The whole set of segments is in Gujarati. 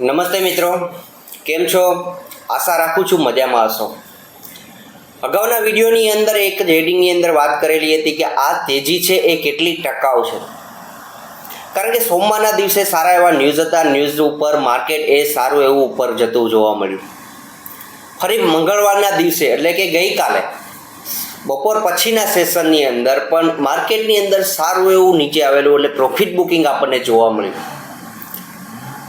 નમસ્તે મિત્રો, કેમ છો? આશા રાખું છું મજામાં હશો. અગાઉના વિડીયોની અંદર એક હેડિંગની અંદર વાત કરેલી હતી કે આ તેજી છે એ કેટલી ટકાઉ છે. કારણ કે સોમવારના દિવસે સારા એવા ન્યૂઝ હતા, ન્યૂઝ ઉપર માર્કેટ એ સારું એવું ઉપર જતું જોવા મળ્યું. ફરી મંગળવારના દિવસે, એટલે કે ગઈકાલે, બપોર પછીના સેશનની અંદર પણ માર્કેટની અંદર સારું એવું નીચે આવેલું, એટલે પ્રોફિટ બુકિંગ આપણને જોવા મળ્યું.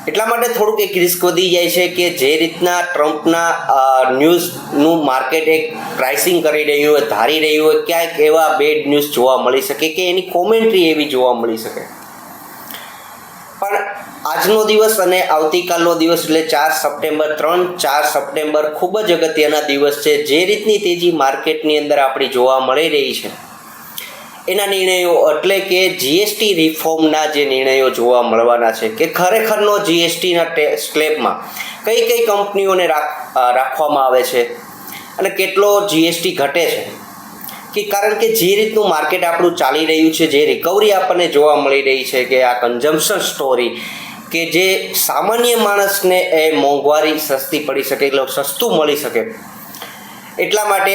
એટલા માટે થોડુંક એક રિસ્ક વધી જાય છે કે જે રીતના ટ્રમ્પના ન્યૂઝનું માર્કેટ એક પ્રાઇસિંગ કરી રહ્યું હોય, ધારી રહ્યું હોય, ક્યાંક એવા બેડ ન્યૂઝ જોવા મળી શકે કે એની કોમેન્ટ્રી એવી જોવા મળી શકે. પણ આજનો દિવસ અને આવતીકાલનો દિવસ એટલે ચાર સપ્ટેમ્બર, ત્રણ ચાર સપ્ટેમ્બર ખૂબ જ અગત્યના દિવસ છે. જે રીતની તેજી માર્કેટની અંદર આપણી જોવા મળી રહી છે. એના નિર્ણયો એટલે કે જીએસટી રિફોર્મના જે નિર્ણયો જોવા મળવાના છે કે ખરેખરનો જીએસટીના સ્લેબમાં કઈ કઈ કંપનીઓને રાખ રાખવામાં આવે છે અને કેટલો જીએસટી ઘટે છે? કે કારણ કે જે રીતનું માર્કેટ આપણું ચાલી રહ્યું છે, જે રિકવરી આપણને જોવા મળી રહી છે કે આ કન્ઝમ્પશન સ્ટોરી કે જે સામાન્ય માણસને એ મોંઘવારી સસ્તી પડી શકે, એટલે સસ્તું મળી શકે એટલા માટે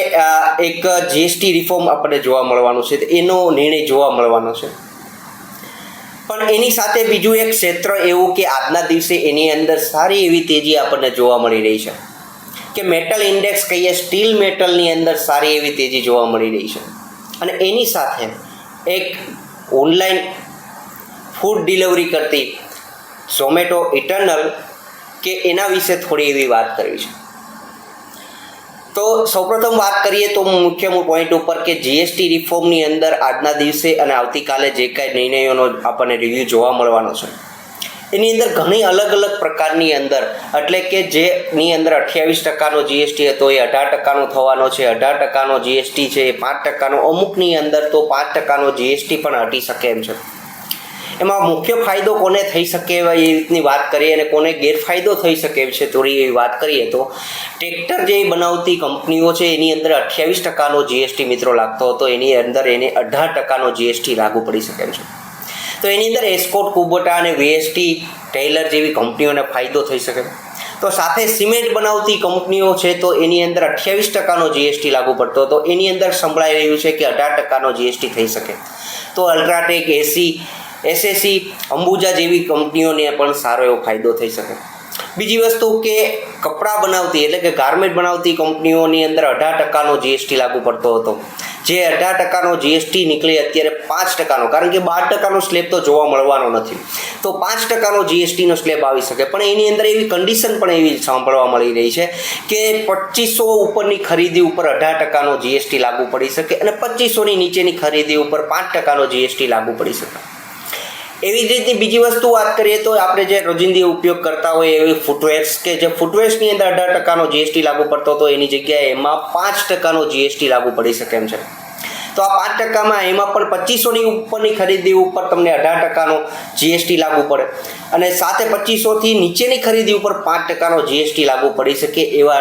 એક જીએસટી રિફોર્મ આપણને જોવા મળવાનું છે એનો નિર્ણય જોવા મળવાનો છે. પણ એની સાથે બીજું એક ક્ષેત્ર એવું કે આજના દિવસે એની અંદર સારી એવી તેજી આપણને જોવા મળી રહી છે. કે મેટલ ઇન્ડેક્સ કહીએ સ્ટીલ મેટલની અંદર સારી એવી તેજી જોવા મળી રહી છે. અને એની સાથે એક ઓનલાઈન ફૂડ ડિલિવરી કરતી ઝોમેટો ઇટર્નલ કે એના વિશે થોડી એવી વાત કરવી છે. તો સૌપ્રથમ વાત કરીએ તો મુખ્ય પોઈન્ટ ઉપર કે જીએસટી રિફોર્મની અંદર આજના દિવસે અને આવતીકાલે જે કાંઈ નિર્ણયોનો આપણને રિવ્યૂ જોવા મળવાનો છે. એની અંદર ઘણી અલગ અલગ પ્રકારની અંદર, એટલે કે જેની અંદર અઠ્યાવીસ ટકાનો જીએસટી હતો એ અઢાર ટકાનો થવાનો છે, અઢાર ટકાનો જીએસટી છે એ પાંચ ટકાનો, અમુકની અંદર તો પાંચ ટકાનો જીએસટી પણ હટી શકે એમ છે. એમાં મુખ્ય ફાયદો કોને થઈ શકે એવા એ રીતની વાત કરીએ અને કોને ગેરફાયદો થઈ શકે છે થોડી એવી વાત કરીએ તો, ટ્રેક્ટર જે બનાવતી કંપનીઓ છે એની અંદર અઠ્યાવીસ ટકાનો જીએસટી મિત્રો લાગતો હતો, એની અંદર એને અઢાર ટકાનો જીએસટી લાગુ પડી શકે છે. તો એની અંદર એસ્કોટ કુબોટા અને વીએસટી ટેલર જેવી કંપનીઓને ફાયદો થઈ શકે. તો સાથે સિમેન્ટ બનાવતી કંપનીઓ છે તો એની અંદર અઠ્યાવીસ ટકાનો જીએસટી લાગુ પડતો હતો. એની અંદર સંભળાઈ રહ્યું છે કે અઢાર ટકાનો જીએસટી થઈ શકે. તો અલ્ટ્રાટેક એસી એસએસસી અંબુજા જેવી કંપનીઓને પણ સારો એવો ફાયદો થઈ શકે. બીજી વસ્તુ કે કપડાં બનાવતી, એટલે કે ગાર્મેન્ટ બનાવતી કંપનીઓની અંદર અઢાર ટકાનો જીએસટી લાગુ પડતો હતો. જે અઢાર ટકાનો જીએસટી નીકળી અત્યારે પાંચ ટકાનો, કારણ કે બાર ટકાનો સ્લેબ તો જોવા મળવાનો નથી. તો પાંચ ટકાનો જીએસટીનો સ્લેબ આવી શકે. પણ એની અંદર એવી કન્ડિશન પણ એવી સાંભળવા મળી રહી છે કે પચીસો ઉપરની ખરીદી ઉપર અઢાર ટકાનો જીએસટી લાગુ પડી શકે અને પચીસોની નીચેની ખરીદી ઉપર પાંચ ટકાનો જીએસટી લાગુ પડી શકે. એવી જ રીતની બીજી વસ્તુ વાત કરીએ તો આપણે જે રોજિંદી ઉપયોગ કરતા હોય એવી ફૂટવેર્સ કે જે ફૂટવેર્સની અંદર અઢાર ટકાનો જીએસટી લાગુ પડતો હતો, એની જગ્યાએ એમાં પાંચ ટકાનો જીએસટી લાગુ પડી શકે એમ છે. તો આ પાંચ ટકામાં એમાં પણ પચીસોની ઉપરની ખરીદી ઉપર તમને અઢાર ટકાનો જીએસટી લાગુ પડે અને સાથે પચીસોથી નીચેની ખરીદી ઉપર પાંચ ટકાનો જીએસટી લાગુ પડી શકે એવા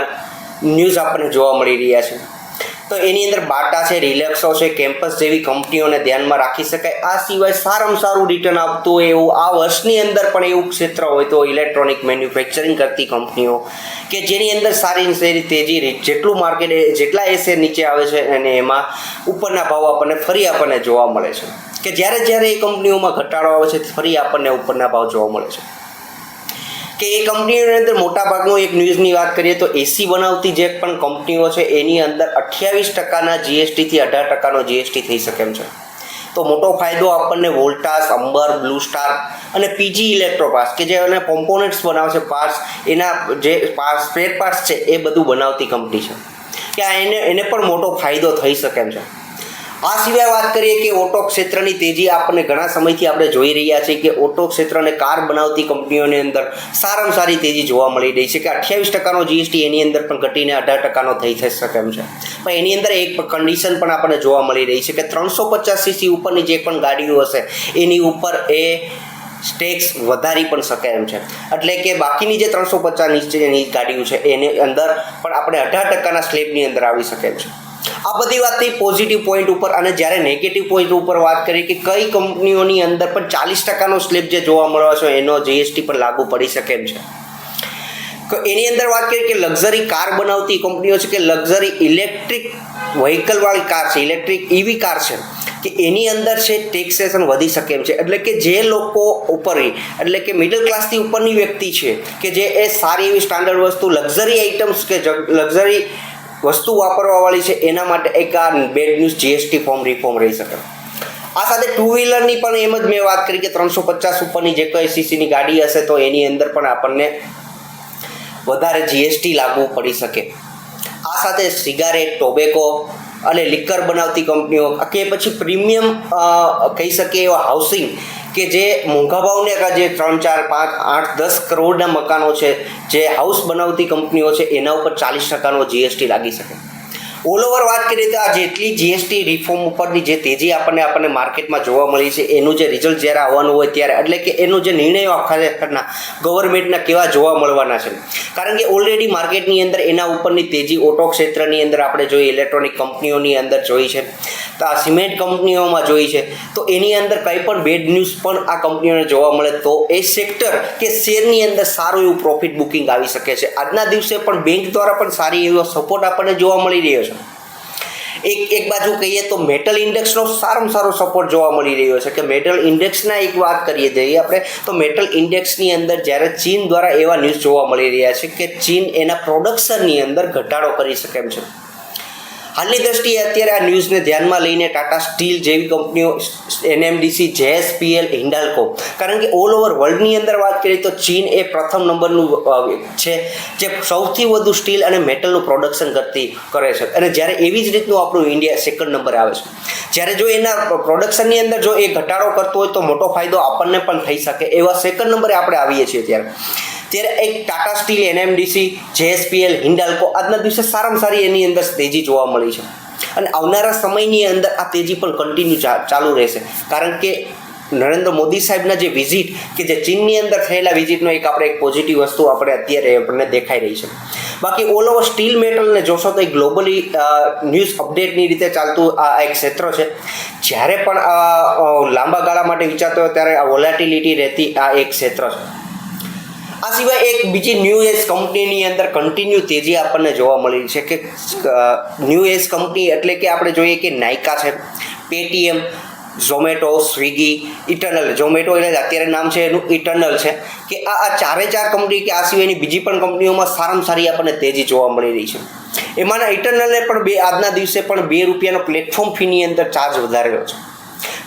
ન્યૂઝ આપણને જોવા મળી રહ્યા છે. તો એની અંદર બાટા છે, રિલેક્સો છે, કેમ્પસ જેવી કંપનીઓને ધ્યાનમાં રાખી શકાય. આ સિવાય સારામાં સારું રિટર્ન આપતું હોય એવું આ વર્ષની અંદર પણ એવું ક્ષેત્ર હોય તો ઇલેક્ટ્રોનિક મેન્યુફેક્ચરિંગ કરતી કંપનીઓ કે જેની અંદર સારી સારી તેજી જેટલું માર્કેટ જેટલા એ શેર નીચે આવે છે અને એમાં ઉપરના ભાવ આપણને ફરી આપણને જોવા મળે છે. કે જ્યારે જ્યારે એ કંપનીઓમાં ઘટાડો આવે છે, ફરી આપણને ઉપરના ભાવ જોવા મળે છે. કે એ કંપનીઓની અંદર મોટા ભાગનું એક ન્યૂઝની વાત કરીએ તો એસી બનાવતી જે પણ કંપનીઓ છે, એની અંદર અઠ્યાવીસ ટકાના જીએસટીથી અઢાર ટકાનો જીએસટી થઈ શકે એમ છે. તો મોટો ફાયદો આપણને વોલ્ટાસ, અંબર, બ્લુ સ્ટાર અને પીજી ઇલેક્ટ્રોપાસ કે જે એને કોમ્પોનન્ટ્સ બનાવશે, પાર્ટ્સ, એના જે પાર્ટ સ્પેર પાર્ટ્સ છે, એ બધું બનાવતી કંપની છે. કે આ એને એને પણ મોટો ફાયદો થઈ શકે એમ છે. આ સિવાય વાત કરીએ કે ઓટો ક્ષેત્રની તેજી આપણને ઘણા સમયથી આપણે જોઈ રહ્યા છીએ કે ઓટો ક્ષેત્રને કાર બનાવતી કંપનીઓની અંદર સારામાં સારી તેજી જોવા મળી રહી છે કે અઠ્યાવીસ ટકાનો જીએસટી એની અંદર પણ ઘટીને અઢાર ટકાનો થઈ થઈ શકે એમ છે. પણ એની અંદર એક કન્ડિશન પણ આપણને જોવા મળી રહી છે કે ત્રણસો પચાસ સીસી ઉપરની જે પણ ગાડીઓ હશે, એની ઉપર એ સ્ટેક્સ વધારી પણ શકે એમ છે. એટલે કે બાકીની જે ત્રણસો પચાસ નીચેની ગાડીઓ છે, એની અંદર પણ આપણે અઢાર ટકાના સ્લેબની અંદર આવી શકે છે. આ બધી વાત થઈ પોઝિટિવ પોઈન્ટ ઉપર અને જ્યારે નેગેટિવ પોઈન્ટ ઉપર વાત કરીએ કે કઈ કંપનીઓની અંદર પણ ચાલીસ ટકાનો સ્લેબ જે જોવા મળવા છે, એનો જીએસટી પણ લાગુ પડી શકે એમ છે. એની અંદર વાત કરીએ કે લક્ઝરી કાર બનાવતી કંપનીઓ છે કે લક્ઝરી ઇલેક્ટ્રિક વ્હીકલવાળી કાર છે ઇલેક્ટ્રિક ઇવી કાર છે, કે એની અંદર છે ટેક્સેશન વધી શકે એમ છે. એટલે કે જે લોકો ઉપર એટલે કે મિડલ ક્લાસથી ઉપરની વ્યક્તિ છે, કે જે એ સારી એવી સ્ટાન્ડર્ડ વસ્તુ લક્ઝરી આઇટમ્સ કે લક્ઝરી વસ્તુ વાપરવાવાળી છે, એના માટે એક આ bad news GST form reform રહી શકે. આ સાથે ટુ વ્હીલરની પણ એમ જ મેં વાત કરી કે ત્રણસો પચાસ ઉપરની જે કંઈ સીસીની ગાડી હશે, તો એની અંદર પણ આપણને વધારે જીએસટી લાગુ પડી શકે. આ સાથે સિગારેટ ટોબેકો અને લિકર બનાવતી કંપનીઓ કે પછી પ્રીમિયમ કહી શકીએ એવા હાઉસિંગ કે જે મોંઘા ભાવને જે ત્રણ, ચાર, પાંચ, આઠ, દસ કરોડના મકાનો છે, જે હાઉસ બનાવતી કંપનીઓ છે, એના ઉપર ચાલીસ ટકાનો જીએસટી લાગી શકે. ઓલ ઓવર વાત કરીએ તો આ જેટલી જીએસટી રિફોર્મ ઉપરની જે તેજી આપણને આપણને માર્કેટમાં જોવા મળી છે, એનું જે રિઝલ્ટ જ્યારે આવવાનું હોય ત્યારે, એટલે કે એનું જે નિર્ણયો ખરેખરના ગવર્મેન્ટના કેવા જોવા મળવાના છે. કારણ કે ઓલરેડી માર્કેટની અંદર એના ઉપરની તેજી ઓટો ક્ષેત્રની અંદર આપણે જોઈએ ઇલેક્ટ્રોનિક કંપનીઓની અંદર જોઈ છે, તો આ સિમેન્ટ કંપનીઓમાં જોઈ છે, તો એની અંદર કંઈ પણ બેડ ન્યૂઝ પણ આ કંપનીઓને જોવા મળે તો એ સેક્ટર કે શેરની અંદર સારું એવું પ્રોફિટ બુકિંગ આવી શકે છે. આજના દિવસે પણ બેંક દ્વારા પણ સારી એવો સપોર્ટ આપણને જોવા મળી રહ્યો છે. એક એક બાજુ કહીએ તો મેટલ ઇન્ડેક્સનો સારામાં સારો સપોર્ટ જોવા મળી રહ્યો છે. કે મેટલ ઇન્ડેક્સના એક વાત કરીએ જઈએ આપણે, તો મેટલ ઇન્ડેક્સની અંદર જ્યારે ચીન દ્વારા એવા ન્યૂઝ જોવા મળી રહ્યા છે કે ચીન એના પ્રોડક્શનની અંદર ઘટાડો કરી શકે એમ છે. હાલની દ્રષ્ટિએ અત્યારે આ ન્યૂઝને ધ્યાનમાં લઈને ટાટા સ્ટીલ જેવી કંપનીઓ એનએમડીસી, જેએસપીએલ, હિન્ડાલ્કો. કારણ કે ઓલ ઓવર વર્લ્ડની અંદર વાત કરીએ તો ચીન એ પ્રથમ નંબરનું છે, જે સૌથી વધુ સ્ટીલ અને મેટલનું પ્રોડક્શન કરતી, કરે છે. અને જ્યારે એવી જ રીતનું આપણું ઇન્ડિયા સેકન્ડ નંબર આવે છે. જ્યારે જો એના પ્રોડક્શનની અંદર જો એ ઘટાડો કરતો હોય તો મોટો ફાયદો આપણને પણ થઈ શકે. એવા સેકન્ડ નંબરે આપણે આવીએ છીએ ત્યારે. ત્યારે એક Tata steel, NMDC, JSPL, Hindalco આજના દિવસે સારામાં સારી એની અંદર તેજી જોવા મળી છે. અને આવનારા સમયની અંદર આ તેજી પણ કન્ટિન્યુ ચાલુ રહેશે. કારણ કે નરેન્દ્ર મોદી સાહેબના જે વિઝિટ કે જે ચીનની અંદર થયેલા વિઝિટનો એક આપણે એક પોઝિટિવ વસ્તુ આપણે અત્યારે આપણને દેખાઈ રહી છે. બાકી ઓલ ઓવર સ્ટીલ મેટલને જોશો તો એક ગ્લોબલી ન્યૂઝ અપડેટની રીતે ચાલતું આ એક ક્ષેત્ર છે. જ્યારે પણ લાંબા ગાળા માટે વિચારતો હોય ત્યારે આ વોલેટિલિટી રહેતી આ એક ક્ષેત્ર છે. આ સિવાય એક બીજી ન્યૂ એજ કંપનીની અંદર કન્ટિન્યુ તેજી આપણને જોવા મળી છે કે ન્યૂ એજ કંપની એટલે કે આપણે જોઈએ કે નાયકા છે Paytm Zomato Swiggy Eternal Zomato એટલે અત્યારે નામ છે, એનું ઇટર્નલ છે. કે આ આ ચારે ચાર કંપની કે આ સિવાયની બીજી પણ કંપનીઓમાં સારામાં સારી આપણને તેજી જોવા મળી રહી છે. એમાંના ઇટર્નલને પણ બે, આજના દિવસે પણ બે રૂપિયાનો પ્લેટફોર્મ ફીની અંદર ચાર્જ વધારેલો છે.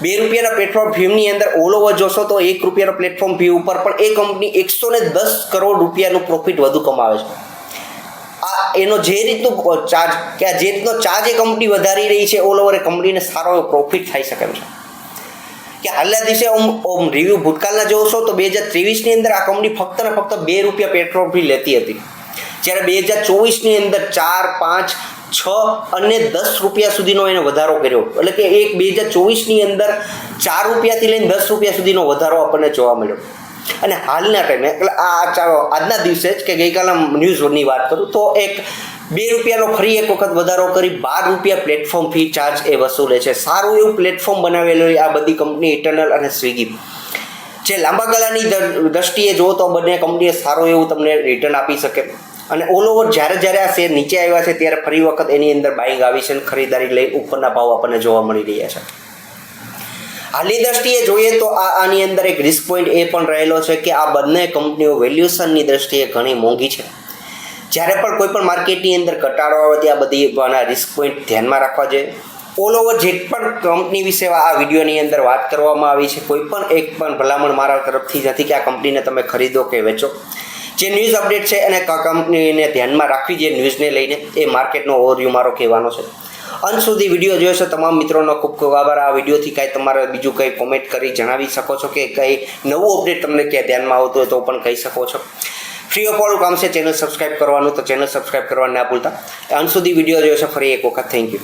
બે રૂપિયાના પ્લેટફોર્મ ફીમની અંદર ઓલ ઓવર જોશો તો એક રૂપિયાનો પ્લેટફોર્મ ફી ઉપર પણ એ કંપની એકસો ને દસ કરોડ રૂપિયાનું પ્રોફિટ વધુ કમાવે છે. આ એનો જે રીતનું ચાર્જ કે આ જે રીતનો ચાર્જ એ કંપની વધારી રહી છે ઓલ ઓવર એ કંપનીને સારો એવો પ્રોફિટ થઈ શકે છે. કે હાલના દિવસે ઓમ રિવ્યૂ ભૂતકાળના જોશો તો બે હજાર ત્રેવીસની અંદર આ કંપની ફક્ત ને ફક્ત બે રૂપિયા પેટ્રોલ ફી લેતી હતી. જ્યારે બે હજાર ચોવીસની અંદર ચાર, પાંચ છ અને દસ રૂપિયા સુધીનો એને વધારો કર્યો. એટલે કે એક બે હજાર ચોવીસની અંદર ચાર રૂપિયાથી લઈને દસ રૂપિયા સુધીનો વધારો આપણને જોવા મળ્યો. અને હાલના ટાઈમે, એટલે આ ચાલો આજના દિવસે જ કે ગઈકાલના ન્યૂઝની વાત કરું, તો એક બે રૂપિયાનો ફરી એક વખત વધારો કરી બાર રૂપિયા પ્લેટફોર્મ ફી ચાર્જ એ વસૂલે છે. સારું એવું પ્લેટફોર્મ બનાવેલું આ બધી કંપની ઇટર્નલ અને સ્વિગી જે લાંબા ગાળાની દ્રષ્ટિએ જો તો બંને કંપનીએ સારું એવું તમને રિટર્ન આપી શકે. અને ઓલ ઓવર જ્યારે જ્યારે આ શેર નીચે આવ્યા છે, ત્યારે ફરી વખત એની અંદર બાઇંગ આવી છે અને ખરીદારી લઈ ઉપરના ભાવ આપણને જોવા મળી રહ્યા છે. હાલની દ્રષ્ટિએ જોઈએ તો આ આની અંદર એક રિસ્ક પોઈન્ટ એ પણ રહેલો છે કે આ બંને કંપનીઓ વેલ્યુએશનની દ્રષ્ટિએ ઘણી મોંઘી છે. જ્યારે પણ કોઈ પણ માર્કેટની અંદર ઘટાડો આવે, ત્યાં બધી રિસ્ક પોઈન્ટ ધ્યાનમાં રાખવા જોઈએ. ઓલ ઓવર જે પણ કંપની વિશે આ વિડીયોની અંદર વાત કરવામાં આવી છે, કોઈ પણ એક પણ ભલામણ મારા તરફથી નથી કે આ કંપનીને તમે ખરીદો કે વેચો. જે ન્યૂઝ અપડેટ છે ક- કંપનીને ધ્યાનમાં રાખવી જે ન્યૂઝને લઈને એ માર્કેટનો ઓવરવ્યૂ મારો કહેવાનો છે. અંત સુધી વીડિયો જોયો છે તમામ મિત્રોનો ખૂબ ખૂબ આભાર. આ વિડીયોથી કાંઈ તમારે બીજું કંઈ કોમેન્ટ કરી જણાવી શકો છો કે કંઈ નવું અપડેટ તમને ક્યાં ધ્યાનમાં આવતું હોય તો પણ કહી શકો છો. ફ્રી ઓફ ઓલ કામ છે ચેનલ સબસ્ક્રાઈબ કરવાનું તો ચેનલ સબસ્ક્રાઈબ કરવા ના ભૂલતા. અંત સુધી વીડિયો જોયો છે, ફરી એક વખત. Thank you